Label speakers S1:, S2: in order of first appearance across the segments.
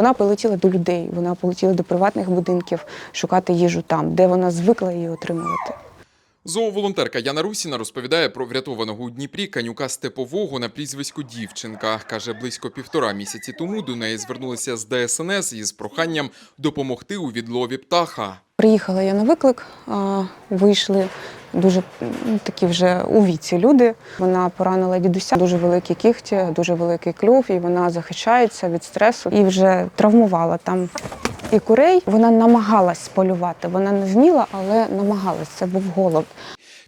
S1: Вона полетіла до людей, вона полетіла до приватних будинків шукати їжу там, де вона звикла її отримувати.
S2: Зооволонтерка Яна Русіна розповідає про врятованого у Дніпрі канюка степового на прізвиську дівчинка. Каже, близько півтора місяці тому до неї звернулися з ДСНС із проханням допомогти у відлові птаха.
S1: Приїхала я на виклик, вийшли дуже м, такі вже у віці люди. Вона поранила дідуся, дуже великі кігті, дуже великий клюв, і вона захищається від стресу і вже травмувала там і курей. Вона намагалась полювати. Вона не вміла, але намагалась. Це був голод.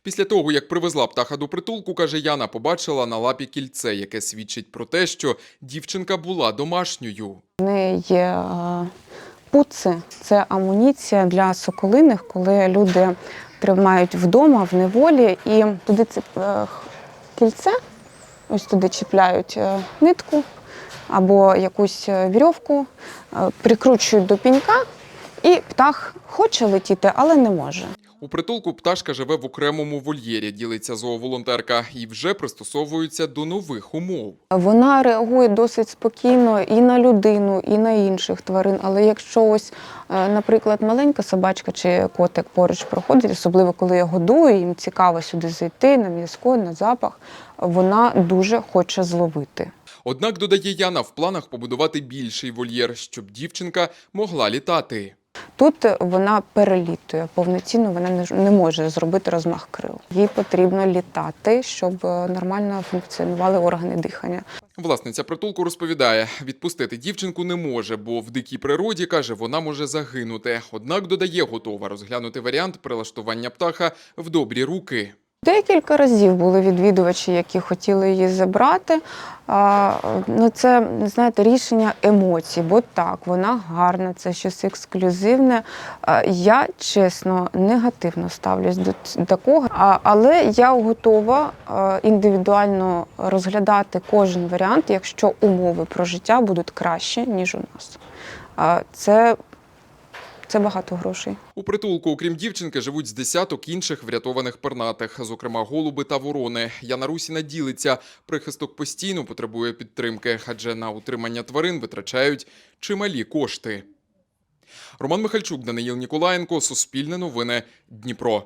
S2: Після того, як привезла птаха до притулку, каже Яна, побачила на лапі кільце, яке свідчить про те, що дівчинка була домашньою.
S1: В неї є е, пуци, це амуніція для соколиних, коли люди тримають вдома в неволі і туди це кільце, ось туди чіпляють е, нитку або якусь е, вірьовку, е, прикручують до пінька, і птах хоче летіти, але не може.
S2: У притулку пташка живе в окремому вольєрі, ділиться зооволонтерка, і вже пристосовується до нових умов.
S1: Вона реагує досить спокійно і на людину, і на інших тварин. Але якщо ось, е, наприклад, маленька собачка чи котик поруч проходить, особливо коли я годую, їм цікаво сюди зайти на м'язко, на запах, вона дуже хоче зловити.
S2: Однак, додає Яна, в планах побудувати більший вольєр, щоб дівчинка могла літати.
S1: Тут вона перелітує повноцінно, вона не може зробити розмах крил. Їй потрібно літати, щоб е, нормально функціонували органи дихання.
S2: Власниця притулку розповідає, відпустити дівчинку не може, бо в дикій природі каже, вона може загинути. Однак додає, готова розглянути варіант прилаштування птаха в добрі руки.
S1: Декілька разів були відвідувачі, які хотіли її забрати. А, ну, це знаєте, рішення емоцій, бо так, вона гарна, це щось ексклюзивне. А, я чесно негативно ставлюсь до такого, а, але я готова а, індивідуально розглядати кожен варіант, якщо умови про життя будуть краще, ніж у нас. А, це, це багато грошей.
S2: У притулку, окрім дівчинки, живуть з десяток інших врятованих пернатих, зокрема голуби та ворони. Яна Русіна ділиться, прихисток постійно потребує підтримки, адже на утримання тварин витрачають чималі кошти. Роман Михальчук, Даниїл Ніколаєнко, Суспільне новини, Дніпро.